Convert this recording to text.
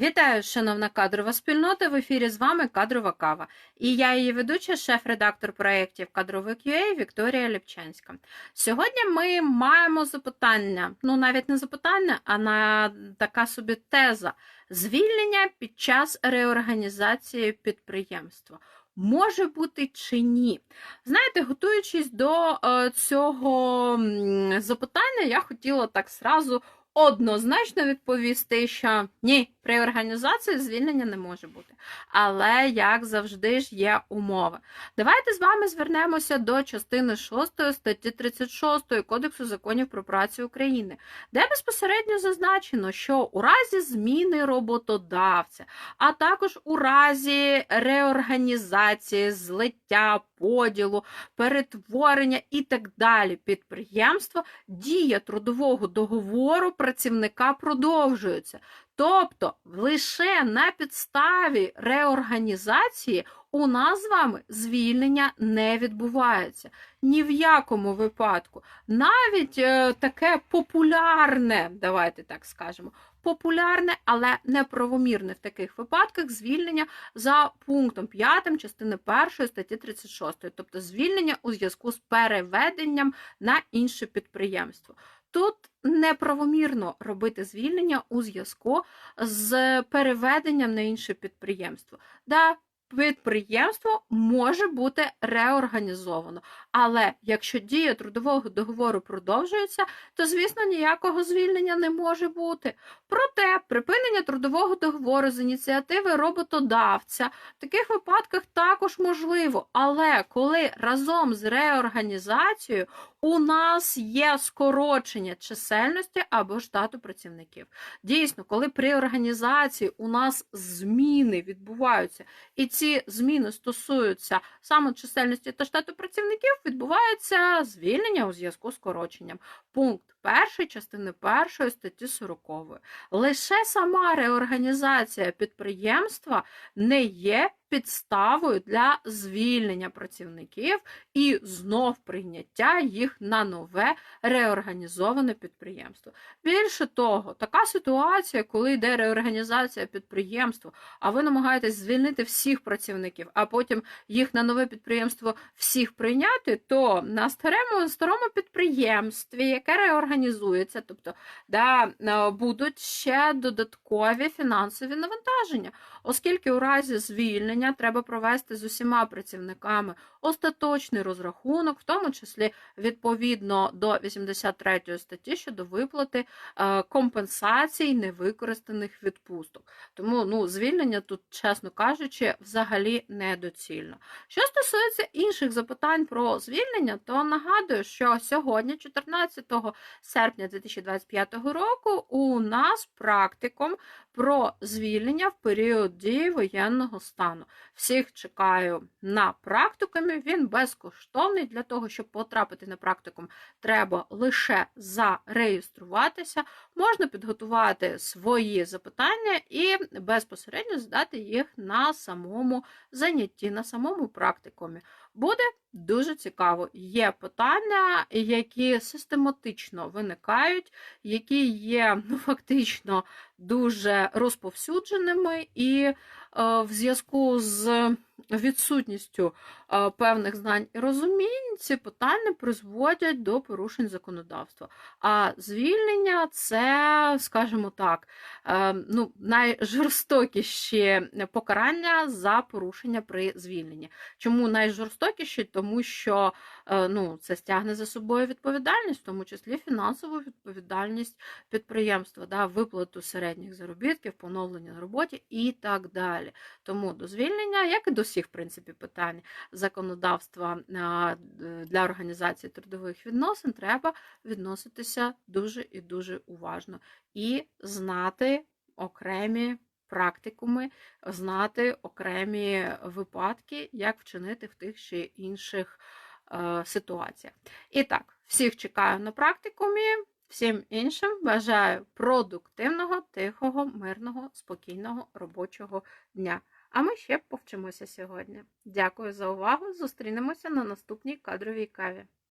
Вітаю, шановна кадрова спільнота. В ефірі з вами кадрова кава. І я її ведуча, шеф-редактор проєктів кадровий QA Вікторія Ліпчанська. Сьогодні ми маємо запитання, ну навіть не запитання, а на така собі теза звільнення під час реорганізації підприємства. Може бути чи ні? Знаєте, готуючись до е, цього запитання, я хотіла так зразу однозначно відповісти, що ні, при організації звільнення не може бути. Але, як завжди, ж є умови. Давайте з вами звернемося до частини 6 статті 36 Кодексу законів про працю України, де безпосередньо зазначено, що у разі зміни роботодавця, а також у разі реорганізації, злиття, поділу, перетворення і так далі підприємства, дія трудового договору працівника продовжується. Тобто лише на підставі реорганізації у нас з вами звільнення не відбувається. Ні в якому випадку. Навіть е, таке популярне, давайте так скажемо, популярне, але неправомірне в таких випадках звільнення за пунктом 5 частини 1 статті 36, тобто звільнення у зв'язку з переведенням на інше підприємство. Тут неправомірно робити звільнення у зв'язку з переведенням на інше підприємство. Да, підприємство може бути реорганізовано, але якщо дія трудового договору продовжується, то, звісно, ніякого звільнення не може бути. Проте припинення трудового договору з ініціативи роботодавця в таких випадках також можливо. Але коли разом з реорганізацією у нас є скорочення чисельності або штату працівників. Дійсно, коли при організації у нас зміни відбуваються, і ці зміни стосуються саме чисельності та штату працівників, відбувається звільнення у зв'язку з скороченням. Пункт першої частини першої статті 40. Лише сама реорганізація підприємства не є підставою для звільнення працівників і знов прийняття їх на нове реорганізоване підприємство. Більше того, така ситуація, коли йде реорганізація підприємства, а ви намагаєтесь звільнити всіх працівників, а потім їх на нове підприємство всіх прийняти, то на старому, старому підприємстві, яке реорганізується, тобто да, будуть ще додаткові фінансові навантаження, оскільки у разі звільнення треба провести з усіма працівниками остаточний розрахунок, в тому числі відповідно до 83 статті щодо виплати е, компенсацій невикористаних відпусток. Тому ну, звільнення тут, чесно кажучи, взагалі недоцільно. Що стосується інших запитань про звільнення, то нагадую, що сьогодні, 14 серпня 2025 року, у нас практиком про звільнення в період дії воєнного стану. Всіх чекаю на практикумі. Він безкоштовний. Для того, щоб потрапити на практикум, треба лише зареєструватися. Можна підготувати свої запитання і безпосередньо задати їх на самому занятті, на самому практикумі. Буде дуже цікаво. Є питання, які систематично виникають, які є ну, фактично дуже розповсюдженими, і е, в зв'язку з відсутністю е, певних знань і розумінь ці питання призводять до порушень законодавства. А звільнення це, скажімо так, е, ну, найжорстокіші покарання за порушення при звільненні. Чому найжорстокіші? Тому що е, ну, це стягне за собою відповідальність, в тому числі фінансову відповідальність підприємства, да, виплату середніх заробітків, поновлення на роботі і так далі. Тому до звільнення, як і до всіх в принципі, питань законодавства для організації трудових відносин, треба відноситися дуже і дуже уважно і знати окремі. Практикуми, знати окремі випадки, як вчинити в тих чи інших е, ситуаціях. І так, всіх чекаю на практикумі, всім іншим бажаю продуктивного, тихого, мирного, спокійного робочого дня. А ми ще повчимося сьогодні. Дякую за увагу! Зустрінемося на наступній кадровій каві.